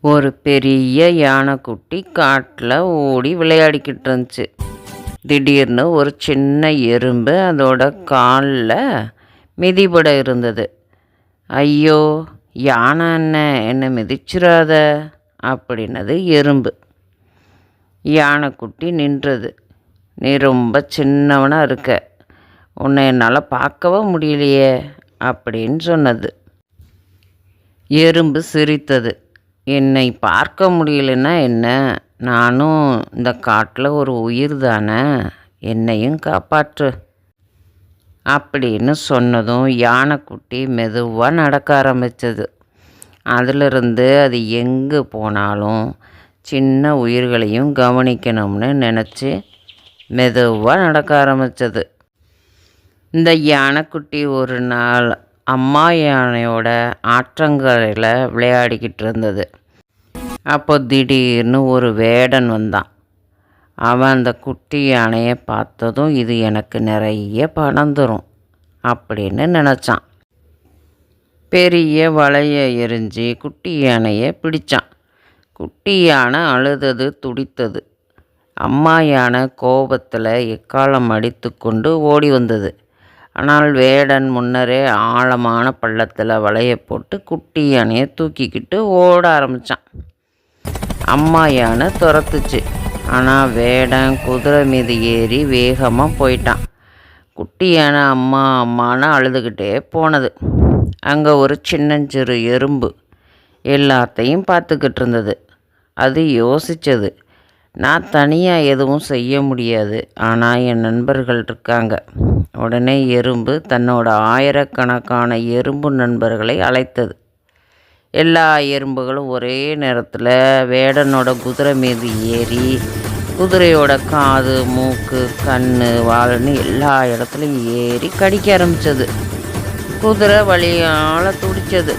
ஒரு பெரிய யானைக்குட்டி காட்டில் ஓடி விளையாடிக்கிட்டு இருந்துச்சு திடீர்னு ஒரு சின்ன எறும்பு அதோட காலில் மிதிபட இருந்தது. ஐயோ யானை என்ன என்னை மிதிச்சிடாத அப்படின்னது எறும்பு. யானைக்குட்டி நின்றது. நீ ரொம்ப சின்னவனாக இருக்க. உன்னை என்னால் பார்க்கவே முடியலையே அப்படின்னு சொன்னது. எறும்பு சிரித்தது. என்னை பார்க்க முடியலன்னா என்ன? நானும் இந்த காட்டில் ஒரு உயிர் தானே என்னையும் காப்பாற்று. அப்படின்னு சொன்னதும் யானைக்குட்டி மெதுவாக நடக்க ஆரம்பித்தது அதிலிருந்து அது எங்கே போனாலும் சின்ன உயிர்களையும் கவனிக்கணும்னு நினச்சி மெதுவாக நடக்க ஆரம்பித்தது இந்த யானைக்குட்டி ஒரு நாள் அம்மா யானையோட ஆற்றங்கரையில் விளையாடிக்கிட்டு இருந்தது. அப்போ திடீர்னு ஒரு வேடன் வந்தான். அவன் அந்த குட்டி யானையை பார்த்ததும் இது எனக்கு நிறைய பணம் தரும் அப்படின்னு நினச்சான். பெரிய வலையை எரிஞ்சு குட்டி யானையை பிடித்தான் குட்டி யானை அழுதது துடித்தது. அம்மா யானை கோபத்தில் எக்காலம் அடித்து கொண்டு ஓடி வந்தது. ஆனால் வேடன் முன்னரே ஆழமான பள்ளத்தில் வலையை போட்டு குட்டி யானையை தூக்கிக்கிட்டு ஓட ஆரம்பித்தான் அம்மா யானை துரத்துச்சு. ஆனால் வேடன் குதிரை மீது ஏறி வேகமாக போயிட்டான். குட்டி யானை அம்மா அம்மான்னு அழுதுகிட்டே போனது. அங்கே ஒரு சின்னஞ்சிறு எறும்பு எல்லாத்தையும் பார்த்துக்கிட்டு இருந்தது. அது யோசித்தது நான் தனியாக எதுவும் செய்ய முடியாது. ஆனால் என் நண்பர்கள் இருக்காங்க. உடனே எறும்பு தன்னோட ஆயிரக்கணக்கான எறும்பு நண்பர்களை அழைத்தது. எல்லா எறும்புகளும் ஒரே நேரத்தில் வேடனோட குதிரை மீது ஏறி குதிரையோட காது மூக்கு கண் வால்னு எல்லா இடத்துலையும் ஏறி கடிக்க ஆரம்பித்தது குதிரை வழியால் துடித்தது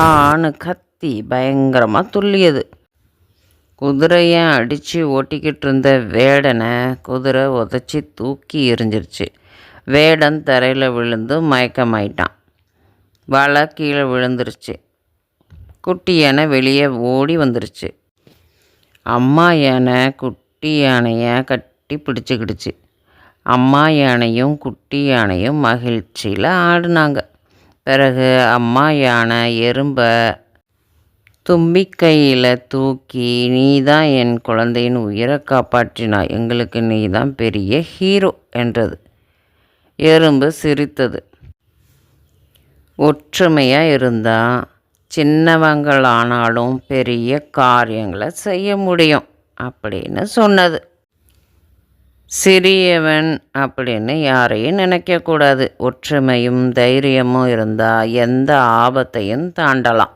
ஆணு கத்தி பயங்கரமாக துள்ளியது. குதிரையை அடித்து ஓட்டிக்கிட்டு இருந்த வேடனை குதிரை உதச்சி தூக்கி எரிஞ்சிருச்சு வேடன் தரையில் விழுந்து மயக்கமாயிட்டான். வலை கீழே விழுந்துருச்சு. குட்டி யானை வெளியே ஓடி வந்துருச்சு. அம்மா யானை குட்டி யானையை கட்டி பிடிச்சிக்கிடுச்சு. அம்மா யானையும் குட்டி யானையும் மகிழ்ச்சியில் ஆடினாங்க. பிறகு அம்மா யானை எறும்பை தும்பிக்கையில் தூக்கி நீ தான் என் குழந்தையின் உயிரை காப்பாற்றினாய் எங்களுக்கு நீ தான் பெரிய ஹீரோ என்றது. எறும்பு சிரித்தது. ஒற்றுமையாக இருந்தால் சின்னவங்களானாலும் பெரிய காரியங்களை செய்ய முடியும் அப்படின்னு சொன்னது. சிறியவன் அப்படின்னு யாரையும் நினைக்கக்கூடாது. ஒற்றுமையும் தைரியமும் இருந்தால் எந்த ஆபத்தையும் தாண்டலாம்.